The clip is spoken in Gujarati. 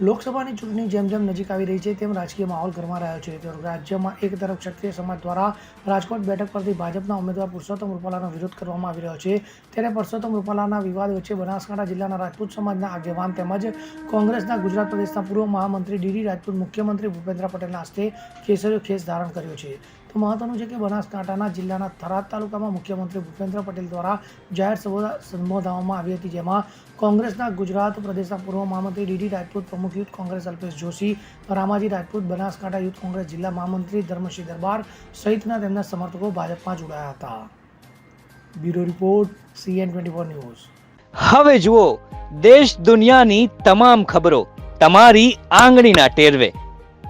લોકસભાની ચૂંટણી જેમ જેમ નજીક આવી રહી છે, તેમ રાજકીય માહોલ ગરમા રહ્યો છે. તો રાજ્યમાં એક તરફ ક્ષત્રિય સમાજ દ્વારા રાજકોટ બેઠક પરથી ભાજપના ઉમેદવાર પુરુષોત્તમ રૂપાલાનો વિરોધ કરવામાં આવી રહ્યો છે. ત્યારે પુરુષોત્તમ રૂપાલાના વિવાદ વચ્ચે બનાસકાંઠા જિલ્લાના રાજપૂત સમાજના આગેવાન તેમજ કોંગ્રેસના ગુજરાત પ્રદેશના પૂર્વ મહામંત્રી ડીડી રાજપૂત મુખ્યમંત્રી ભૂપેન્દ્ર પટેલના હસ્તે કેસરીયો ખેસ ધારણ કર્યો છે. તો મહત્વનું છે કે બનાસકાંઠાના જિલ્લાના થરાદ તાલુકામાં મુખ્યમંત્રી ભૂપેન્દ્ર પટેલ દ્વારા જાહેર સભા સંબોધવામાં આવી હતી, જેમાં કોંગ્રેસના ગુજરાત પ્રદેશના પૂર્વ મહામંત્રી ડીડી રાજપૂત, પ્રમુખ યુથ કોંગ્રેસ અલ્પેશ જોશી, રામાજી રાજપૂત, બનાસકાંઠા યુથ કોંગ્રેસ જિલ્લા મહામંત્રી ધર્મસિંહ દરબાર સહિતના તેમના સમર્થકો ભાજપમાં જોડાયા હતા. Bureau report, CN twenty four News. હવે જુઓ, દેશ દુનિયાની તમામ ખબરો તમારી આંગળીના ટેરવે.